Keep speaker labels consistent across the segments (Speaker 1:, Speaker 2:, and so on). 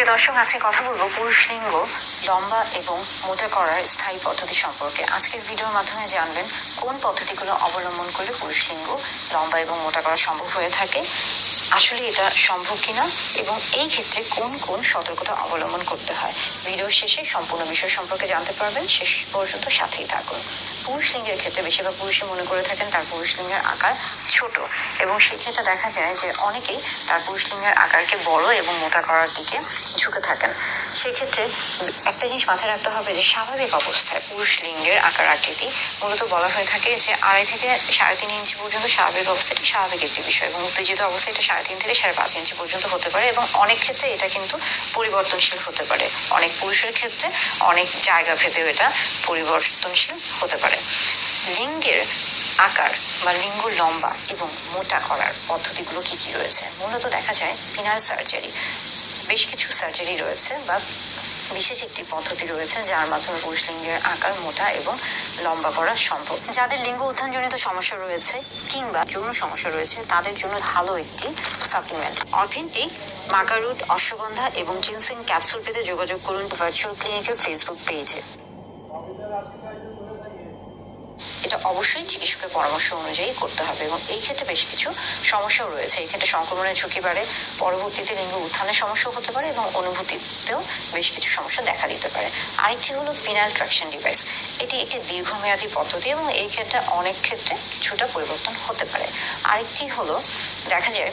Speaker 1: প্রিয় দর্শক, আজকে কথা বলব পুরুষ লিঙ্গ লম্বা এবং মোটা করার স্থায়ী পদ্ধতি সম্পর্কে। আজকের ভিডিওর মাধ্যমে জানবেন কোন পদ্ধতিগুলো অবলম্বন করলে পুরুষ লিঙ্গ লম্বা এবং মোটা করা সম্ভব হয়ে থাকে, আসলে এটা সম্ভব কিনা, এবং এই ক্ষেত্রে কোন কোন সতর্কতা অবলম্বন করতে হয়। ভিডিও শেষে সম্পূর্ণ বিষয় সম্পর্কে জানতে পারবেন, শেষ পর্যন্ত সাথেই থাকুন। পুরুষ লিঙ্গের ক্ষেত্রে বেশিরভাগ পুরুষই মনে করে থাকেন তার পুরুষ লিঙ্গের আকার ছোট। এবং সেক্ষেত্রে দেখা যায় যে অনেকেই তার পুরুষ লিঙ্গের আকারকে বড় এবং মোটা করার দিকে ঝুঁকে থাকেন। সেক্ষেত্রে একটা জিনিস মাথায় রাখতে হবে যে স্বাভাবিক অবস্থায় পুরুষ লিঙ্গের আকার আকৃতি মূলত বলা হয়ে থাকে যে আড়াই থেকে সাড়ে তিন ইঞ্চি পর্যন্ত স্বাভাবিক অবস্থা এটি স্বাভাবিক একটি বিষয় এবং উত্তেজিত অবস্থায় এটা সাড়ে তিন থেকে সাড়ে পাঁচ ইঞ্চি পর্যন্ত হতে পারে এবং অনেক ক্ষেত্রে এটা কিন্তু পরিবর্তনশীল হতে পারে। অনেক পুরুষের ক্ষেত্রে অনেক জায়গা ভেদেও এটা পরিবর্তনশীল হতে পারে। লিঙ্গের আকার বা লিঙ্গ লম্বা এবং মোটা করার পদ্ধতিগুলো কি কি রয়েছে? মূলত দেখা যায় পিনাল সার্জারি। বেশ কিছু সার্জারি রয়েছে বা বিশেষ একটি পদ্ধতি রয়েছে যার মাধ্যমে পুরুষ লিঙ্গের আকার মোটা এবং লম্বা করা সম্ভব। যাদের লিঙ্গ উত্থানজনিত সমস্যা রয়েছে কিংবা যৌন সমস্যা রয়েছে, তাদের জন্য ভালো একটি সাপ্লিমেন্ট অথেন্টিক মাকারুট, অশ্বগন্ধা এবং জিনসিং ক্যাপসুল পেতে যোগাযোগ করুন ভার্চুয়াল ক্লিনিকের ফেসবুক পেজে এটা অবশ্যই চিকিৎসকের পরামর্শ অনুযায়ী করতে হবে এবং এই ক্ষেত্রে বেশ কিছু সমস্যাও রয়েছে। এই ক্ষেত্রে সংক্রমণের ঝুঁকি বাড়ে, পরবর্তীতে লিঙ্গ উত্থানের সমস্যাও হতে পারে এবং অনুভূতিতেও বেশ কিছু সমস্যা দেখা দিতে পারে। আরেকটি হলো পিনাল ট্রাকশন ডিভাইস এটি একটি দীর্ঘমেয়াদী পদ্ধতি এবং এই ক্ষেত্রে অনেক ক্ষেত্রে কিছুটা পরিবর্তন হতে পারে। আরেকটি হলো, দেখা যায়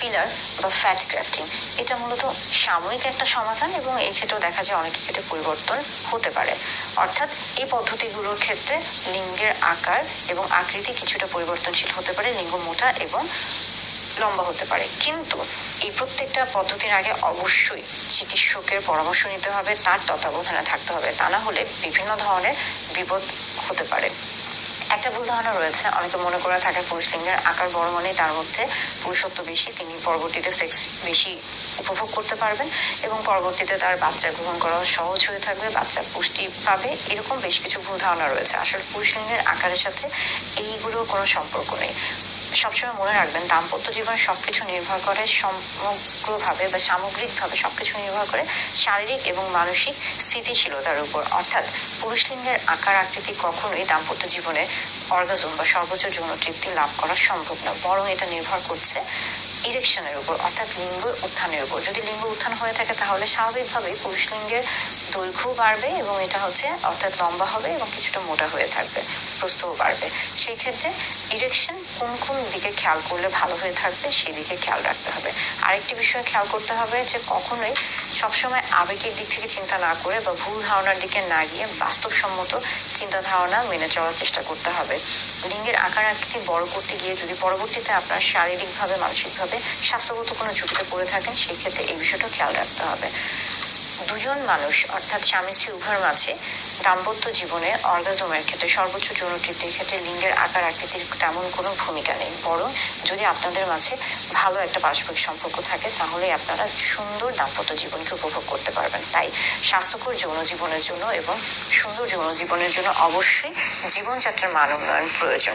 Speaker 1: ফিলার বা ফ্যাট গ্রাফটিং এটা মূলত সাময়িক একটা সমাধান এবং এই ক্ষেত্রেও দেখা যায় অনেক ক্ষেত্রে পরিবর্তন হতে পারে। অর্থাৎ এই পদ্ধতিগুলোর ক্ষেত্রে লিঙ্গের আকার এবং আকৃতি কিছুটা পরিবর্তনশীল হতে পারে, লিঙ্গ মোটা এবং লম্বা হতে পারে। কিন্তু এই প্রত্যেকটা পদ্ধতির আগে অবশ্যই চিকিৎসকের পরামর্শ নিতে হবে, তার তত্ত্বাবধানে থাকতে হবে। তা না হলে বিভিন্ন ধরনের বিপদ হতে পারে। একটা ভুল ধারণা রয়েছে। অনেকে মনে করে থাকে পুরুষ লিঙ্গের আকার বড় মানে তার মধ্যে পুরুষত্ব বেশি, তিনি পরবর্তীতে সেক্স বেশি উপভোগ করতে পারবেন এবং পরবর্তীতে তার বাচ্চা গ্রহণ করা সহজ হয়ে থাকবে, বাচ্চা পুষ্টি পাবে, এরকম বেশ কিছু ভুল ধারণা রয়েছে। আসলে পুরুষ লিঙ্গের আকারের সাথে এইগুলোর কোনো সম্পর্ক নেই। সবসময় মনে রাখবেন, দাম্পত্য জীবন সবকিছু নির্ভর করে, সমগ্রভাবে বা সামগ্রিকভাবে সবকিছু নির্ভর করে শারীরিক এবং মানসিক স্থিতিশীলতার উপর। অর্থাৎ পুরুষ লিঙ্গের আকার আকৃতি কখনোই দাম্পত্য জীবনে অর্গাজম বা সর্বোচ্চ যৌন তৃপ্তি লাভ করা সম্ভব না, বরং এটা নির্ভর করছে ইরেকশনের উপর, অর্থাৎ লিঙ্গ উত্থানের উপর। যদি লিঙ্গ উত্থান হয়ে থাকে, তাহলে স্বাভাবিকভাবেই পুরুষ লিঙ্গের দৈর্ঘ্য বাড়বে এবং এটা হচ্ছে, অর্থাৎ লম্বা হবে এবং কিছুটা মোটা হয়ে থাকবে, প্রস্থও বাড়বে। সেই ক্ষেত্রে ইরেকশন কোন কোন দিকে খেয়াল করলে ভালো হয়ে থাকবে সেই দিকে খেয়াল রাখতে হবে। আরেকটি বিষয় খেয়াল করতে হবে যে কখনোই সবসময় আবেগের দিক থেকে চিন্তা না করে বা ভুল ধারণার দিকে না গিয়ে বাস্তবসম্মত চিন্তা ধারণা মেনে চলার চেষ্টা করতে হবে। লিঙ্গের আকার আকৃতি বড় করতে গিয়ে যদি পরবর্তীতে আপনার শারীরিকভাবে, মানসিকভাবে স্বাস্থ্যগত কোনো ঝুঁকিতে পড়ে থাকেন, সেক্ষেত্রে এই বিষয়টা খেয়াল রাখতে হবে। দুজন মানুষ, অর্থাৎ স্বামী স্ত্রী উভয়ের মাঝে দাম্পত্য জীবনে অর্গাজমের ক্ষেত্রে সর্বোচ্চ যৌন তৃপ্তির ক্ষেত্রে লিঙ্গের আকার আকৃতির তেমন কোনো ভূমিকা নেই। বরং যদি আপনাদের মাঝে ভালো একটা পারস্পরিক সম্পর্ক থাকে তাহলে আপনারা সুন্দর দাম্পত্য জীবনকে উপভোগ করতে পারবেন। তাই স্বাস্থ্যকর যৌন জীবনের জন্য এবং সুন্দর যৌন জীবনের জন্য অবশ্যই জীবনযাত্রার মান উন্নয়ন প্রয়োজন।